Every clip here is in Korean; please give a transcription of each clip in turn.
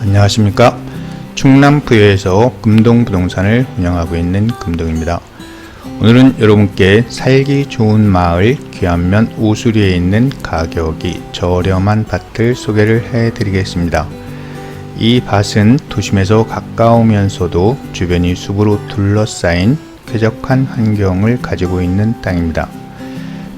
안녕하십니까. 충남 부여에서 금동 부동산을 운영하고 있는 금동입니다. 오늘은 여러분께 살기 좋은 마을 귀안면 오수리에 있는 가격이 저렴한 밭을 소개를 해 드리겠습니다. 이 밭은 도심에서 가까우면서도 주변이 숲으로 둘러싸인 쾌적한 환경을 가지고 있는 땅입니다.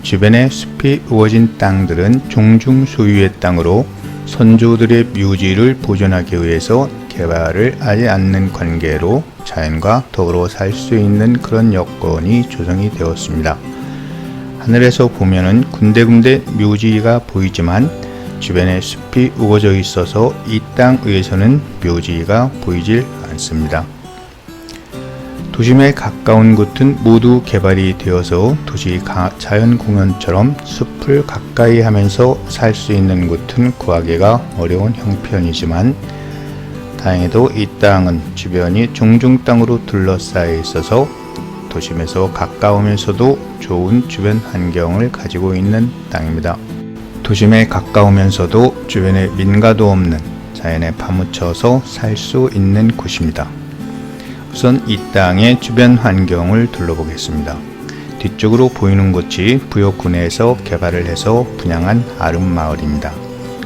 주변에 숲이 우거진 땅들은 종중 소유의 땅으로 선조들의 묘지를 보존하기 위해서 개발을 하지 않는 관계로 자연과 더불어 살 수 있는 그런 여건이 조성이 되었습니다. 하늘에서 보면은 군데군데 묘지가 보이지만 주변에 숲이 우거져 있어서 이 땅 위에서는 묘지가 보이질 않습니다. 도심에 가까운 곳은 모두 개발이 되어서 도시 가- 자연 공연처럼 숲을 가까이 하면서 살 수 있는 곳은 구하기가 어려운 형편이지만 다행히도 이 땅은 주변이 종중 땅으로 둘러싸여 있어서 도심에서 가까우면서도 좋은 주변 환경을 가지고 있는 땅입니다. 도심에 가까우면서도 주변에 민가도 없는 자연에 파묻혀서 살 수 있는 곳입니다. 우선 이 땅의 주변 환경을 둘러보겠습니다. 뒤쪽으로 보이는 곳이 부여군에서 개발을 해서 분양한 아름마을입니다.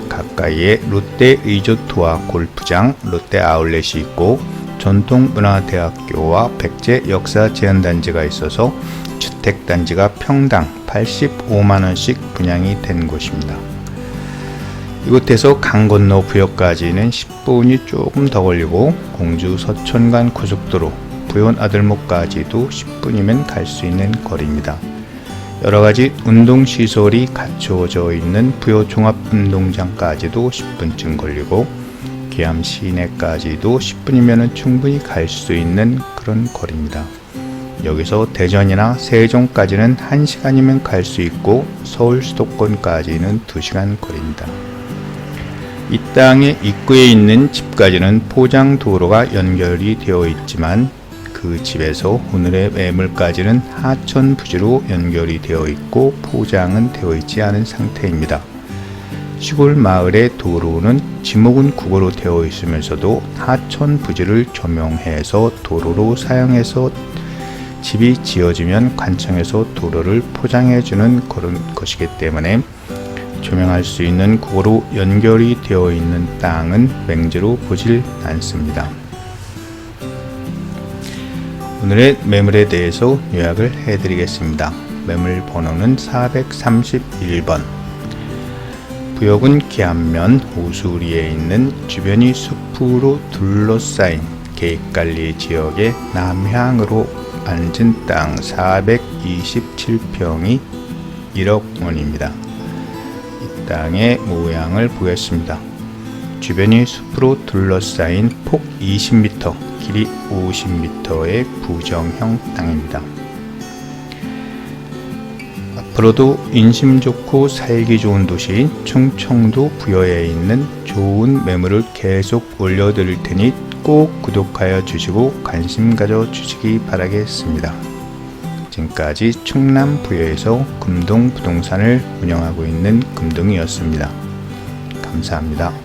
가까이에 롯데 리조트와 골프장, 롯데 아울렛이 있고 전통문화대학교와 백제 역사제한단지가 있어서 주택단지가 평당 85만원씩 분양이 된 곳입니다. 이곳에서 강 건너 부여까지는 10분이 조금 더 걸리고 공주 서천간 고속도로 부연 아들목까지도 10분이면 갈 수 있는 거리입니다. 여러 가지 운동 시설이 갖춰져 있는 부여 종합운동장까지도 10분쯤 걸리고 기암 시내까지도 10분이면 충분히 갈 수 있는 그런 거리입니다. 여기서 대전이나 세종까지는 1시간이면 갈 수 있고 서울 수도권까지는 2시간 거리입니다. 이 땅의 입구에 있는 집까지는 포장 도로가 연결이 되어 있지만 그 집에서 오늘의 매물까지는 하천 부지로 연결이 되어 있고 포장은 되어 있지 않은 상태입니다. 시골 마을의 도로는 지목은 국어로 되어 있으면서도 하천 부지를 조명해서 도로로 사용해서 집이 지어지면 관청에서 도로를 포장해주는 그런 것이기 때문에 조명할 수 있는 국어로 연결이 되어 있는 땅은 맹지로 보질 않습니다. 오늘의 매물에 대해서 요약을 해드리겠습니다. 매물 번호는 431번. 부역은 기안면 오수리에 있는 주변이 숲으로 둘러싸인 계획관리 지역의 남향으로 앉은 땅 427평이 1억 원입니다. 이 땅의 모양을 보겠습니다. 주변이 숲으로 둘러싸인 폭 20m, 길이 50m의 부정형 땅입니다. 앞으로도 인심 좋고 살기 좋은 도시인 충청도 부여에 있는 좋은 매물을 계속 올려드릴 테니 꼭 구독하여 주시고 관심 가져 주시기 바라겠습니다. 지금까지 충남 부여에서 금동 부동산을 운영하고 있는 금동이었습니다. 감사합니다.